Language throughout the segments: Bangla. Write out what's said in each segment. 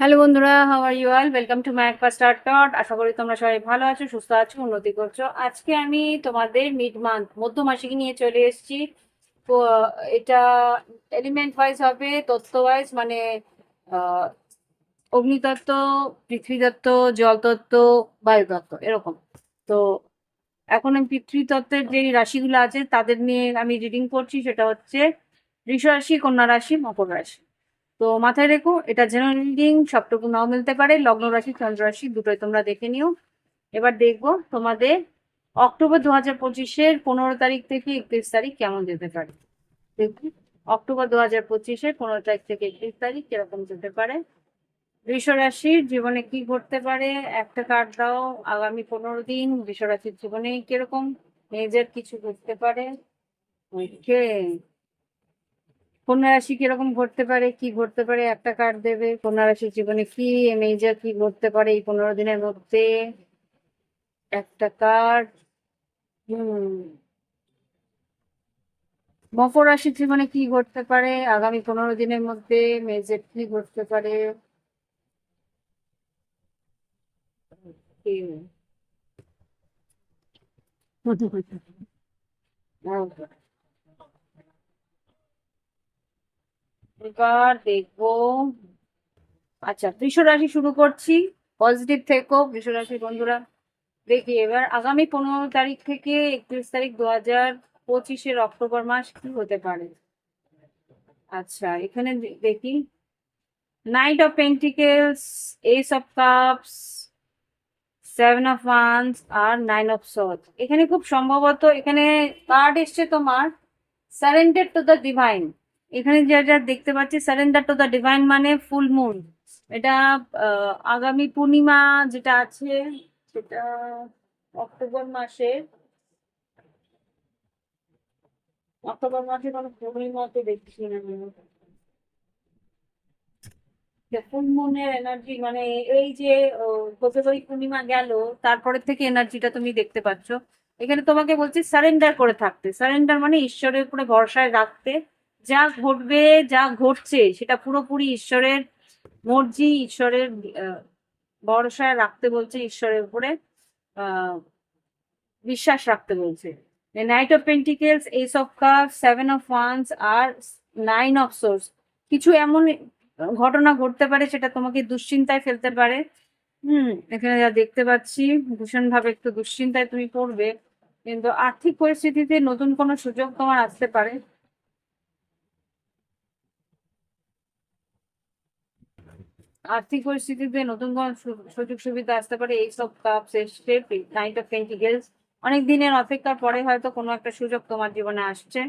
হ্যালো বন্ধুরা how are you all welcome to my একপা star টট আশা করি তোমরা সবাই ভালো আছো, সুস্থ আছো, উন্নতি করছ। আজকে আমি তোমাদের মিড মান্থ মধ্য মাসিকে নিয়ে চলে এসেছি। তো এটা এলিমেন্ট ওয়াইজ হবে, তত্ত্ব ওয়াইজ মানে অগ্নিতত্ত্ব, পৃথ্বীতত্ত্ব, জলতত্ত্ব, বায়ুতত্ত্ব, এরকম। তো, এখন আমি পৃথ্বীতত্ত্বের যে রাশিগুলো আছে, তাদের নিয়ে আমি রিডিং করছি, সেটা হচ্ছে বৃষ রাশি কন্যা রাশি, মকর রাশি। তো মাথায় রেখো, এটা জেনারেল রিডিং সবটুকু নাও মিলতে পারে। লগ্ন রাশি, চন্দ্র রাশি, দুটোই তোমরা দেখে নিও। এবার দেখব তোমাদের অক্টোবর দু হাজার পঁচিশের পনেরো তারিখ থেকে একত্রিশ তারিখ কেমন যেতে পারে। দেখবি অক্টোবর দু হাজার পঁচিশের পনেরো তারিখ থেকে একত্রিশ তারিখ কীরকম যেতে পারে। রাশির জীবনে কি ঘটতে পারে? একটা কার্ড দাও, আগামী পনেরো দিন রাশির জীবনে কীরকম? মেজর কিছু ঘটতে পারে? ওকে কন্যা রাশি কীরকম ঘটতে পারে? কি ঘটতে পারে? একটা কার্ড দেবে। কন্যা রাশির জীবনে কি মেজর কি ঘটতে পারে এই পনেরো দিনের মধ্যে? একটা কার্ড হুম। মকর রাশির জীবনে কি ঘটতে পারে? আগামী পনেরো দিনের মধ্যে মেজর কি ঘটতে পারে. এবার দেখব। আচ্ছা বৃষ রাশি শুরু করছি। পজিটিভ থেকো, বৃষ রাশি বন্ধুরা। দেখি এবার আগামী পনেরো তারিখ থেকে একত্রিশ তারিখ দু হাজার পঁচিশের অক্টোবর মাস কি হতে পারে? আচ্ছা এখানে দেখি। Knight of pentacles ace of cups seven of wands R nine of swords এখানে খুব সম্ভবত এখানে কার্ড এসছে তোমার সারেন্ডার টু দ্য ডিভাইন এখানে যা যা দেখতে পাচ্ছি সারেন্ডার টু দ্য ডিভাইন মানে ফুল মুন এটা আগামী পূর্ণিমা যেটা আছে, সেটা অক্টোবর মাসে। অক্টোবর মাসে কোনো পূর্ণিমাতে দেখছি না এনার্জি মানে এই যে ফেব্রুয়ারি পূর্ণিমা গেল তারপরে থেকে এনার্জিটা তুমি দেখতে পাচ্ছ। এখানে তোমাকে বলছি সারেন্ডার করে থাকতে। সারেন্ডার মানে ঈশ্বরের উপরে ভরসায় রাখতে। যা ঘটবে, যা ঘটছে, সেটা পুরোপুরি ঈশ্বরের মর্জি, ঈশ্বরের ভরসায় রাখতে বলছে, ঈশ্বরের উপরে বিশ্বাস রাখতে বলছে। Knight of pentacles ace of cup seven of wands R nine of swords কিছু এমন ঘটনা ঘটতে পারে, সেটা তোমাকে দুশ্চিন্তায় ফেলতে পারে। হুম, এখানে যা দেখতে পাচ্ছি ভীষণ ভাবে একটু দুশ্চিন্তায় তুমি পড়বে। কিন্তু আর্থিক পরিস্থিতিতে নতুন কোনো সুযোগ তোমার আসতে পারে। আর্থিক পরিস্থিতিতে নতুন কোনো সুযোগ সুবিধা আসতে পারে এই সব এসছে নাইট অফ পেন্টিকেলস অনেক দিনের অপেক্ষার পরে হয়তো কোনো একটা সুযোগ তোমার জীবনে আসছে।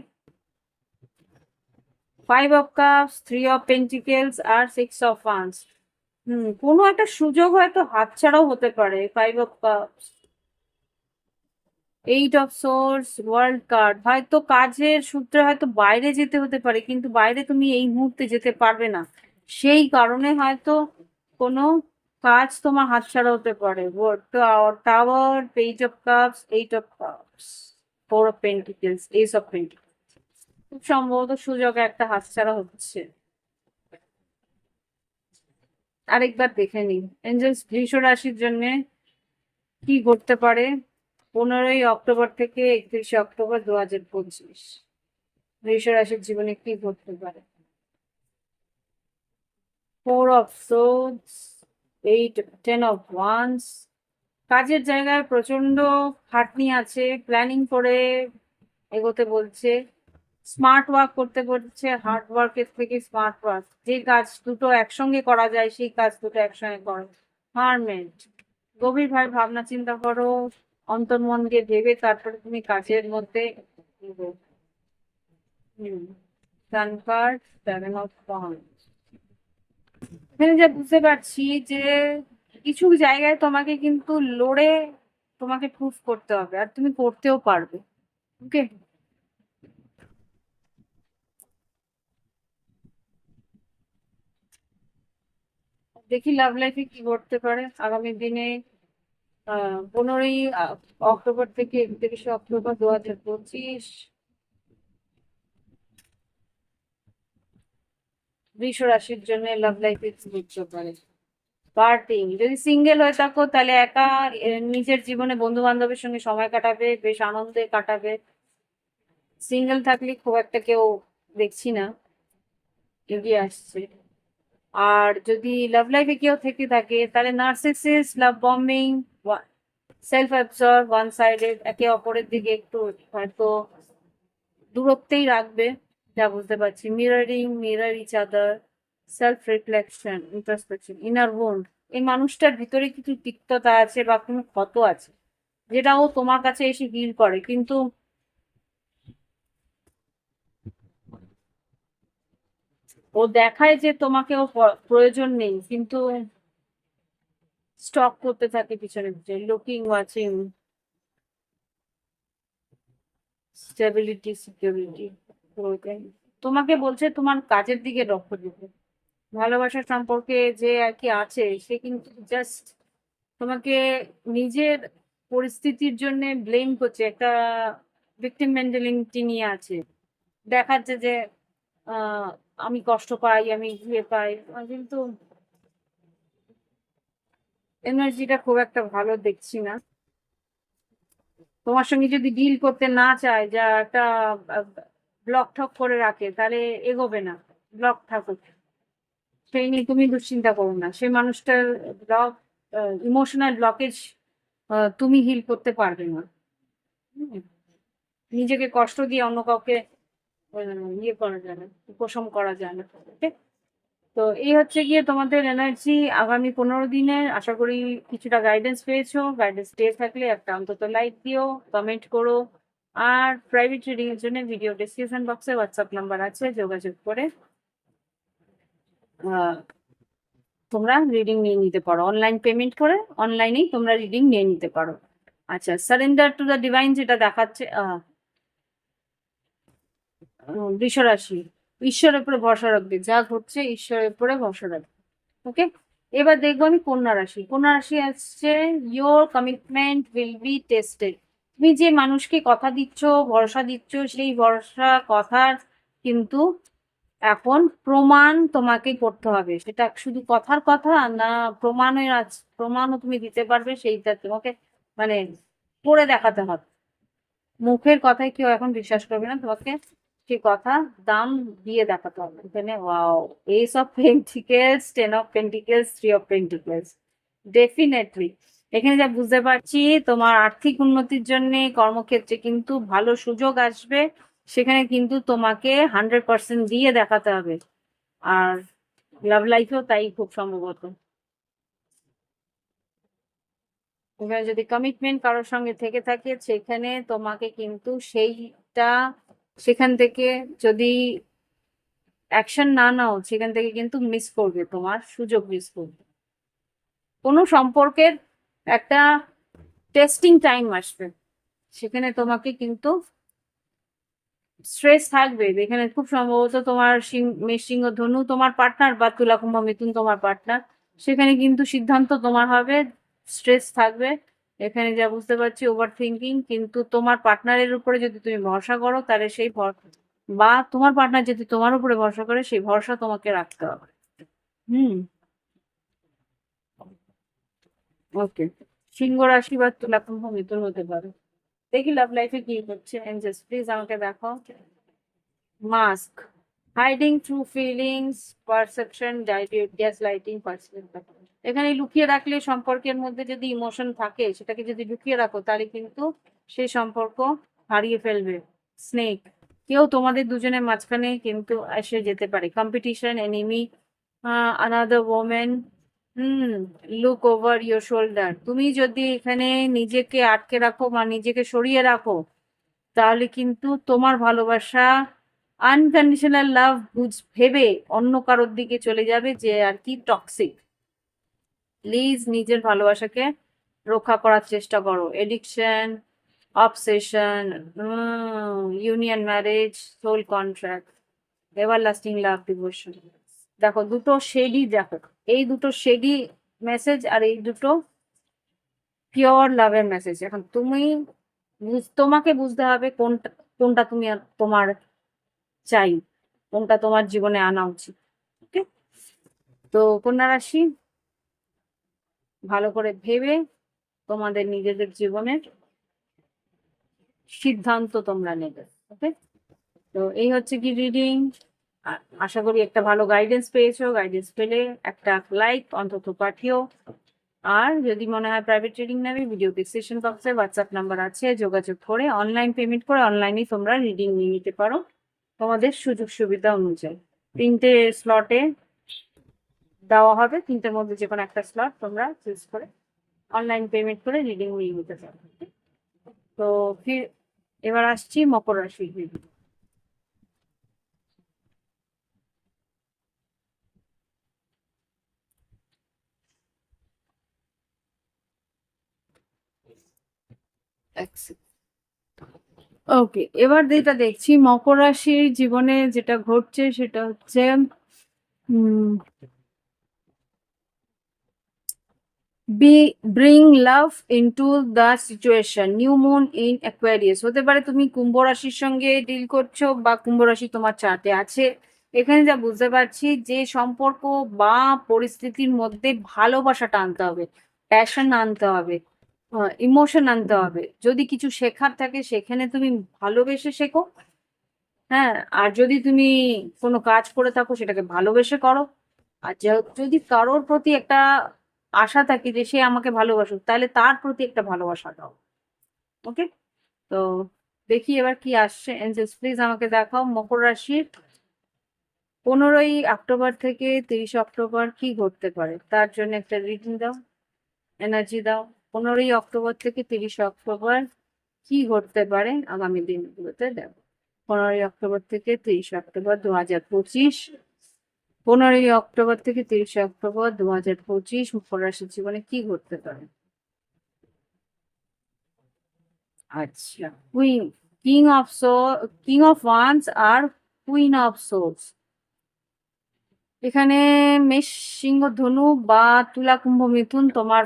Five of cups three of pentacles R six of wands হুম, কোনো একটা সুযোগ হয়তো হাতছাড়াও হতে পারে five of cups eight of swords world card হয়তো কাজের সূত্রে হয়তো বাইরে যেতে হতে পারে, কিন্তু বাইরে তুমি এই মুহূর্তে যেতে পারবে না। সেই কারণে হয়তো কোনো কাজ তোমার হাতছাড়া হতে পারে। Tower page of cups eight of cups four of pentacles ace of pentacles খুব সম্ভবত সুযোগ একটা হাতছাড়া হচ্ছে। আরেকবার দেখে নিই। এঞ্জেলস বৃষ রাশির জন্য কি ঘটতে পারে? পনেরোই অক্টোবর থেকে একত্রিশে অক্টোবর দু হাজার পঁচিশ। বৃষ রাশির জীবনে কি ঘটতে পারে? Four of swords eight ten of wands কাজের জায়গায় প্রচণ্ড খাটনি আছে প্ল্যানিং করে এগোতে বলছে স্মার্ট ওয়ার্ক করতে বলছে হার্ড ওয়ার্কের থেকে স্মার্ট ওয়ার্ক যে কাজ দুটো একসঙ্গে করা যায়, সেই কাজ দুটো একসঙ্গে করো। হারমেন্ট গভীরভাবে ভাবনা চিন্তা করো অন্তর্মন দিয়ে ভেবে তারপরে তুমি কাজের মধ্যে এগোও। হুম। সানকার সেভেন অফ ওয়ান্স এখানে যা বুঝতে পারছি যে কিছু জায়গায় তোমাকে কিন্তু লড়ে তোমাকে প্রুফ করতে হবে, আর তুমি করতেও পারবে ওকে দেখি লাভ লাইফে কি ঘটতে পারে। আগামী দিনে পনেরোই অক্টোবর থেকে একত্রিশে অক্টোবর দু হাজার পঁচিশ বৃষ রাশির জন্য লাভ লাইফে কি পারে পার্টিং যদি সিঙ্গেল হয়ে থাকো তাহলে একা নিজের জীবনে বন্ধু বান্ধবের সঙ্গে সময় কাটাবে, বেশ আনন্দে কাটাবে। সিঙ্গেল থাকলে খুব একটা কেউ দেখছি না, এগিয়ে আসছে। আর যদি লাভ লাইফে কেউ থেকে থাকে, তাহলে narcissist love bombing self absorb one sided একে অপরের দিকে একটু হয়তো দূরত্বেই রাখবে। যা বুঝতে পারছি। Mirroring mirror each other self reflection introspection inner world এই মানুষটার ভিতরে কিছু তিক্ততা আছে বা কোনো ক্ষত আছে, যেটা ও তোমার কাছে এসে হিল করে। কিন্তু ও দেখায় যে তোমাকে ও প্রয়োজন নেই, কিন্তু স্টক করতে থাকে পিছনে পিছনে লুকিং ওয়াচিং স্টেবিলিটি সিকিউরিটি তোমাকে বলছে তোমার কাজের দিকে লক্ষ্য দিতে। ভালোবাসার সম্পর্কে যে আর কি আছে, সে কিন্তু জাস্ট তোমাকে নিজের পরিস্থিতির জন্য ব্লেম করছে। একটা ভিকটিম মেন্টালিটি নিয়ে আছে। দেখাচ্ছে যে আমি কষ্ট পাই, আমি ইয়ে পাই। কিন্তু এনার্জিটা খুব একটা ভালো দেখছি না। তোমার সঙ্গে যদি ডিল করতে না চায়, যা একটা ব্লক ঠক করে রাখে, তাহলে এগোবে না ব্লক থাকুক। সেই নিয়ে তুমি দুশ্চিন্তা করো না, সেই মানুষটার ব্লক ইমোশনাল ব্লকেজ তুমি হিল করতে পারবে না। নিজেকে কষ্ট দিয়ে অন্য কাউকে ইয়ে করা যায় না, উপশম করা যায় না? তো এই হচ্ছে গিয়ে তোমাদের এনার্জি আগামী পনেরো দিনের। আশা করি কিছুটা গাইডেন্স পেয়েছ। গাইডেন্স পেয়ে থাকলে একটা অন্তত লাইক দিও কমেন্ট করো। আর প্রাইভেট রিডিং এর জন্য ভিডিও ডিসক্রিপশন বক্সে হোয়াটসঅ্যাপ নাম্বার আছে, যোগাযোগ করে তোমরা রিডিং নিয়ে নিতে পারো। অনলাইন পেমেন্ট করে অনলাইনেই তোমরা রিডিং নিয়ে নিতে পারো। আচ্ছা সারেন্ডার টু দ্য ডিভাইন যেটা দেখাচ্ছে বৃষরাশি, ঈশ্বরের উপরে ভরসা রাখবে। যা ঘটছে ঈশ্বরের উপরে ভরসা রাখবে। ওকে এবার দেখব আমি কন্যা রাশি। কন্যা রাশি আসছে your commitment will be tested তুমি যে মানুষকে কথা দিচ্ছ, ভরসা দিচ্ছ, সেই ভরসা কথার কিন্তু এখন প্রমাণ তোমাকে করতে হবে। সেটা শুধু কথার কথা না, প্রমাণের আছ প্রমাণও তুমি দিতে পারবে, সেইটা তোমাকে মানে করে দেখাতে হবে। মুখের কথায় কেউ এখন বিশ্বাস করবে না, তোমাকে সে কথা দাম দিয়ে দেখাতে হবে। এখানে, wow ace of pentacles, ten of pentacles, three of pentacles. Definitely. এখানে যা বুঝতে পারছি, তোমার আর্থিক উন্নতির জন্য কর্মক্ষেত্রে কিন্তু ভালো সুযোগ আসবে। সেখানে কিন্তু তোমাকে হান্ড্রেড পার্সেন্ট দিয়ে দেখাতে হবে। আর লাভ লাইফেও তাই খুব সম্ভবত। এখানে যদি কমিটমেন্ট কারোর সঙ্গে থেকে থাকে, সেখানে তোমাকে কিন্তু সেইটা, সেখান থেকে যদি অ্যাকশন না নাও, সেখান থেকে কিন্তু মিস করবে, তোমার সুযোগ মিস করবে। কোনো সম্পর্কের একটা টেস্টিং টাইম আসবে। সেখানে তোমাকে কিন্তু স্ট্রেস থাকবে। এখানে খুব সম্ভবত তোমার সিংহ ধনু তোমার পার্টনার বা তুলা কুম্ভ মিথুন তোমার পার্টনার সেখানে কিন্তু সিদ্ধান্ত তোমার হবে স্ট্রেস থাকবে। এখানে যা বুঝতে পারছি ওভার থিঙ্কিং কিন্তু তোমার পার্টনারের উপরে যদি তুমি ভরসা করো, তাহলে সেই বা তোমার পার্টনার যদি তোমার উপরে ভরসা করে, সেই ভরসা তোমাকে রাখতে হবে। হুম। ওকে সিংহ রাশি বা তুলা কুম্ভ হতে পারে। দেখি লাভ লাইফে কি হচ্ছে। এঞ্জেলস প্লিজ আমাকে দেখো। Mask hiding through feelings perception gaslighting perception এখানে লুকিয়ে রাখলে সম্পর্কের মধ্যে যদি ইমোশন থাকে, সেটাকে যদি লুকিয়ে রাখো, তাহলে কিন্তু সেই সম্পর্ক হারিয়ে ফেলবে। স্নেক কেউ তোমাদের দুজনের মাঝখানে কিন্তু এসে যেতে পারে। Competition enemy another woman hmm look over your shoulder তুমি যদি এখানে নিজেকে আটকে রাখো বা নিজেকে সরিয়ে রাখো, তাহলে কিন্তু তোমার ভালোবাসা আনকন্ডিশনাল লাভ বুঝ, ভেবে অন্য কারোর দিকে চলে যাবে যে আর কি টক্সিক প্লিজ নিজের ভালোবাসাকে রক্ষা করার চেষ্টা করো। Addiction obsession union marriage soul contract everlasting love devotion দেখো, দুটো শেডই দেখো। এই দুটো শেডি মেসেজ আর এই দুটো পিওর লাভের মেসেজ এখন তুমি তোমাকে বুঝতে হবে কোনটা কোনটা তুমি আর তোমার চাই, কোনটা তোমার জীবনে আনা উচিত ওকে তো কন্যা রাশি, ভালো করে ভেবে তোমাদের নিজেদের জীবনের সিদ্ধান্ত তোমরা নেবে ওকে তো এই হচ্ছে কি রিডিং আশা করি একটা ভালো গাইডেন্স পেয়েছ গাইডেন্স পেলে একটা লাইক অন্তত পাঠিও। আর যদি মনে হয় প্রাইভেট ট্রেডিং নেবে ভিডিও ডিসক্রিপশন বক্সে হোয়াটসঅ্যাপ নাম্বার আছে, যোগাযোগ করে অনলাইন পেমেন্ট করে অনলাইনেই তোমরা রিডিং নিয়ে নিতে পারো তোমাদের সুযোগ সুবিধা অনুযায়ী। তিনটে স্লটে দেওয়া হবে, তিনটের মধ্যে যে কোনো একটা স্লট তোমরা চুজ করে অনলাইন পেমেন্ট করে রিডিং নিয়ে নিতে পারো। তো ফির এবার আসছি মকর রাশির রিডিং ওকে এবার যেটা দেখছি, মকর রাশির জীবনে যেটা ঘটছে সেটা হচ্ছে be bring love into the situation new moon in Aquarius হতে পারে তুমি কুম্ভ রাশির সঙ্গে ডিল করছ বা কুম্ভ রাশি তোমার চার্টে আছে। এখানে যা বুঝতে পারছি যে সম্পর্ক বা পরিস্থিতির মধ্যে ভালোবাসাটা আনতে হবে প্যাশন আনতে হবে। ইমোশন আনতে হবে। যদি কিছু শেখার থাকে, সেখানে তুমি ভালোবেসে শেখো। হ্যাঁ আর যদি তুমি কোনো কাজ করে থাকো, সেটাকে ভালোবেসে করো। আর যদি কারোর প্রতি একটা আশা থাকে যে সে আমাকে ভালোবাসুক, তাহলে তার প্রতি একটা ভালোবাসা দাও। ওকে তো দেখি এবার কি আসছে। এঞ্জেলস প্লিজ আমাকে দেখাও। মকর রাশির পনেরোই অক্টোবর থেকে তিরিশ অক্টোবর কি ঘটতে পারে? তার জন্য একটা রিডিং দাও। এনার্জি দাও। পনেরোই অক্টোবর থেকে তিরিশে অক্টোবর কি ঘটতে পারে আগামী দিনগুলোতে দেব পনেরোই অক্টোবর থেকে তিরিশে অক্টোবর দু হাজার পঁচিশ, পনেরোই অক্টোবর থেকে তিরিশে অক্টোবর দু হাজার পঁচিশ মকর জীবনে কি ঘটতে পারে? আচ্ছা queen king of so king of wands R queen of swords এখানে মেষ, সিংহ ধনু বা তুলা, কুম্ভ, মিথুন তোমার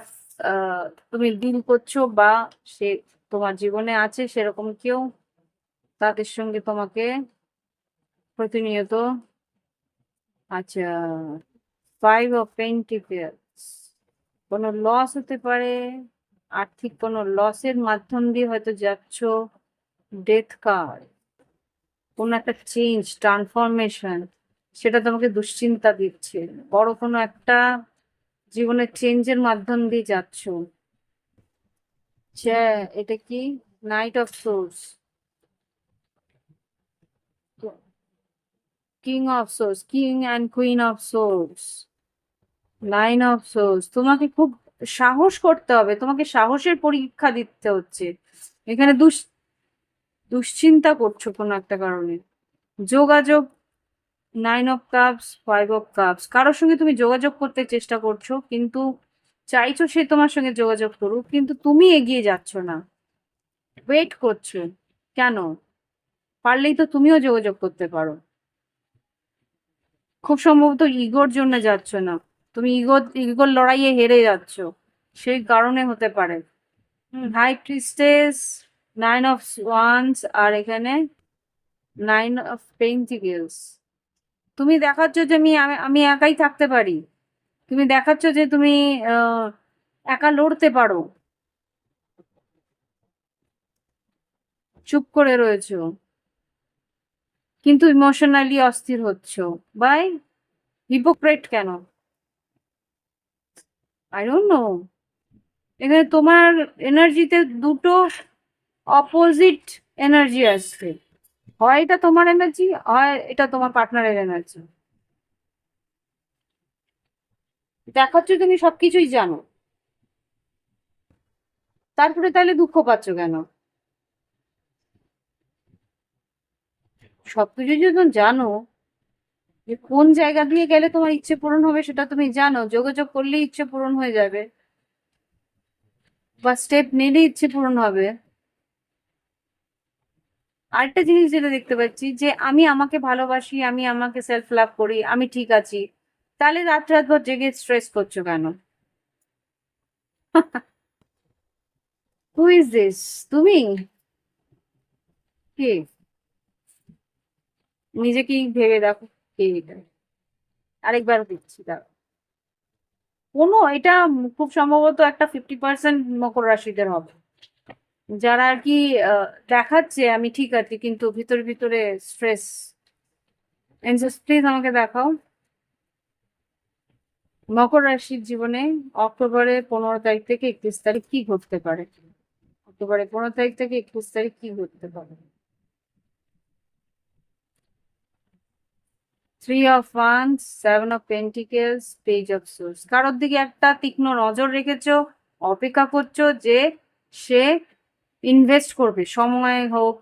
তুমি ডিল করছ বা সে তোমার জীবনে আছে সেরকম কেউ তাদের সঙ্গে তোমাকে প্রতিনিয়ত আচ্ছা ফাইভ অফ পেন্টিকেলস কোনো লস হতে পারে, আর্থিক কোনো লসের মাধ্যম দিয়ে হয়তো যাচ্ছ ডেথ কার্ড কোনো একটা চেঞ্জ ট্রান্সফরমেশন সেটা তোমাকে দুশ্চিন্তা দিচ্ছে, বড় কোনো একটা জীবনের চেঞ্জের মাধ্যম দিয়ে যাচ্ছ। এটা কি? Knight of swords king of swords king and queen of swords nine of swords তোমাকে খুব সাহস করতে হবে। তোমাকে সাহসের পরীক্ষা দিতে হচ্ছে। এখানে দুশ্চিন্তা করছ কোনো একটা কারণে। যোগাযোগ nine of cups five of cups কারোর সঙ্গে তুমি যোগাযোগ করতে চেষ্টা করছ কিন্তু চাইছো সে তোমার সঙ্গে যোগাযোগ করুক কিন্তু তুমি এগিয়ে যাচ্ছ না। ওয়েট করছ। কেন? পারলেই তো তুমিও যোগাযোগ করতে পারো। খুব সম্ভবত ইগোর জন্য যাচ্ছ না। তুমি ইগো ইগোর লড়াইয়ে হেরে যাচ্ছ। সেই কারণে হতে পারে। High priestess nine of wands আর এখানে নাইন অফ পেন্টিকেলস তুমি দেখাচ্ছ যে আমি, আমি- একাই থাকতে পারি। তুমি দেখাচ্ছ যে তুমি একা লড়তে পারো। চুপ করে রয়েছো। কিন্তু ইমোশনালি অস্থির হচ্ছ। বাই হিপোক্রেট কেন? আই ডোন্ট নো এখানে তোমার এনার্জিতে দুটো অপোজিট এনার্জি আসছে। হয় এটা তোমার এনার্জি হয় এটা তোমার পার্টনারের এনার্জি দেখাচ্ছ তুমি সবকিছুই জানো। তারপরে তাহলে দুঃখ পাচ্ছ কেন? সবকিছু যখন জানো যে কোন জায়গা দিয়ে গেলে তোমার ইচ্ছে পূরণ হবে সেটা তুমি জানো, যোগাযোগ করলে ইচ্ছে পূরণ হয়ে যাবে বা স্টেপ নিলে ইচ্ছে পূরণ হবে। আরেকটা জিনিস যেটা দেখতে পাচ্ছি যে আমি আমাকে ভালোবাসি, আমি আমাকে সেলফ লাভ করি, আমি ঠিক আছি। তাহলে রাত রাত ভর জেগে স্ট্রেস করছ কেন? হু ইজ দিস তুমি? কে? নিজেকেই ভেবে দেখো কে এটা। আরেকবার দিচ্ছি দাঁড়াও। কোনো, এটা খুব সম্ভবত একটা ফিফটি পার্সেন্ট মকর রাশিদের হবে। যারা আর কি দেখাচ্ছে, আমি ঠিক আছি, কিন্তু ভিতরে ভিতরে স্ট্রেস প্লিজ আমাকে দেখাও। মকর রাশির জীবনে অক্টোবরের পনেরো তারিখ থেকে একত্রিশ তারিখ কি ঘটতে পারে? অক্টোবরের পনেরো তারিখ থেকে একত্রিশ তারিখ কি ঘটতে পারে? Three of wands seven of pentacles page of swords কারোর দিকে একটা তীক্ষ্ণ নজর রেখেছো, অপেক্ষা করছ যে সে ইনভেস্ট করবে, সময় হোক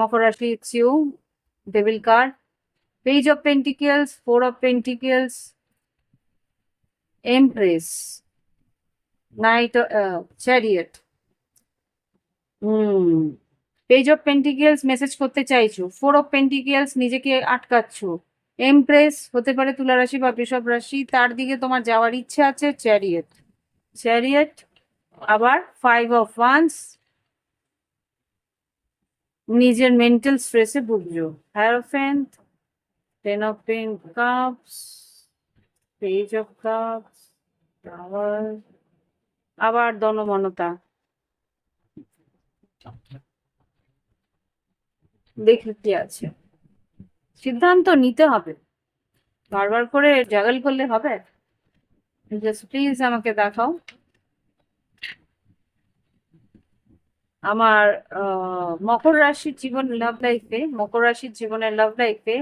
মকর রাশি you devil card page of pentacles four of pentacles empress knight chariot hmm page of pentacles message করতে চাইছো। ফোর অফ পেন্টিকেলস নিজেকে আটকাচ্ছ। এমপ্রেস হতে পারে তুলা রাশি বা বৃষভ রাশি, তার দিকে তোমার যাওয়ার ইচ্ছে আছে চ্যারিয়েট চ্যারিয়েট আবার ফাইভ অফ ওয়ান্স নিজের মেন্টাল স্ট্রেসে ভুগছো। Hierophant ten of pen cups page of cups আবার আবার দনমনতা। কি আছে। সিদ্ধান্ত নিতে হবে। বারবার করে জাগাল করলে হবে? জাস্ট প্লিজ আমাকে দেখাও। আমার মকর রাশির জীবন লাভ লাইফে মকর রাশির জীবনের লাভ লাইফে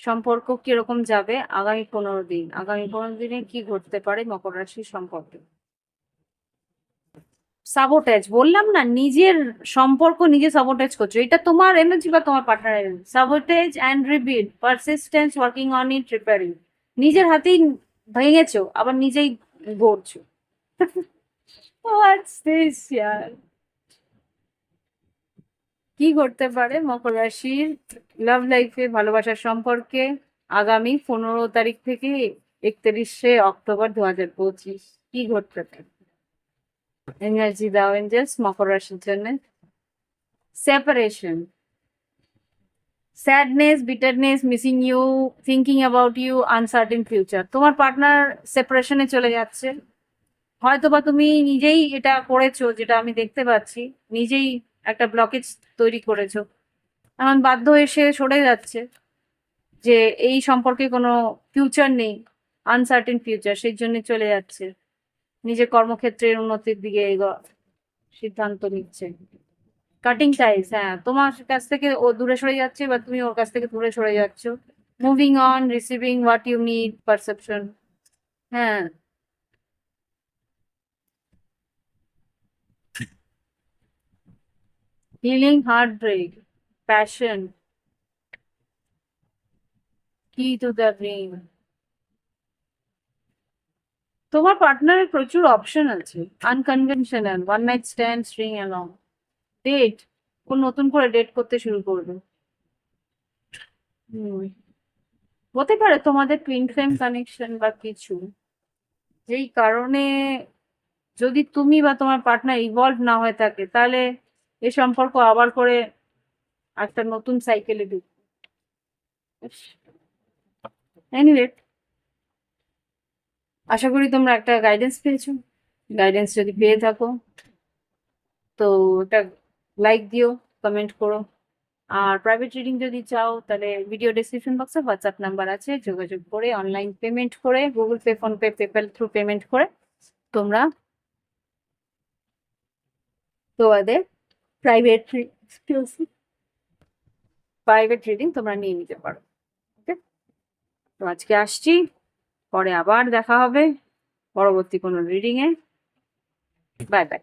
সম্পর্ক কীরকম যাবে? আগামী পনেরো দিন আগামী পনেরো দিনে কি ঘটতে পারে মকর রাশির সম্পর্কে? সাবোটেজ বললাম না নিজের সম্পর্ক নিজে সাবোটেজ করছ। এটা তোমার এনার্জি বা তোমার partner energy sabotage and repeat persistence working on it repairing নিজের হাতেই ভেঙেছো আবার নিজেই গড়ছো। What's this, yaar? কি ঘটতে পারে? মকর রাশির লাভ লাইফে ভালোবাসার সম্পর্কে আগামী পনেরো তারিখ থেকে একত্রিশে অক্টোবর দু হাজার পঁচিশ কি ঘটতে পারে? এনার্জি দাও এঞ্জেলস মকর রাশির জন্য separation sadness bitterness missing you thinking about you uncertain future তোমার পার্টনার সেপারেশনে চলে যাচ্ছে। হয়তো বা তুমি নিজেই এটা করেছ, যেটা আমি দেখতে পাচ্ছি। নিজেই একটা ব্লকেজ তৈরি করেছ। এমন বাধ্য হয়ে সে সরে যাচ্ছে যে এই সম্পর্কে কোনো ফিউচার নেই আনসার্টেন ফিউচার সেই জন্য চলে যাচ্ছে। নিজের কর্মক্ষেত্রের উন্নতির দিকে সিদ্ধান্ত নিচ্ছে। কাটিং টাইস হ্যাঁ তোমার কাছ থেকে ও দূরে সরে যাচ্ছে বা তুমি ওর কাছ থেকে দূরে সরে যাচ্ছ। Moving on receiving what you need perception হ্যাঁ। Heartbreak passion key to the dream তোমার পার্টনারের প্রচুর অপশন আছে unconventional one night stand string along date ও নতুন করে ডেট করতে শুরু করবে। হতে পারে তোমাদের টুইন ফ্লেম কানেকশন বা কিছু। যেই কারণে যদি তুমি বা তোমার পার্টনার ইভলভ না হয়ে থাকে, তাহলে এই সম্পর্ক আবার করে একটা নতুন সাইকেলে ঢুকবে। আশা করি তোমরা একটা গাইডেন্স পেয়েছ। গাইডেন্স যদি পেয়ে থাকো, তো এটা লাইক দিও কমেন্ট করো। আর প্রাইভেট রিডিং যদি চাও, তাহলে ভিডিও ডিসক্রিপশন বক্সে হোয়াটসঅ্যাপ নাম্বার আছে, যোগাযোগ করে অনলাইন পেমেন্ট করে Google Pay PhonePe PayPal through payment করে তোমরা তোমাদের প্রাইভেট প্রাইভেট রিডিং তোমরা নিয়ে নিতে পারো ওকে তো আজকে আসছি, পরে আবার দেখা হবে, পরবর্তী কোনো রিডিংয়ে বাই বাই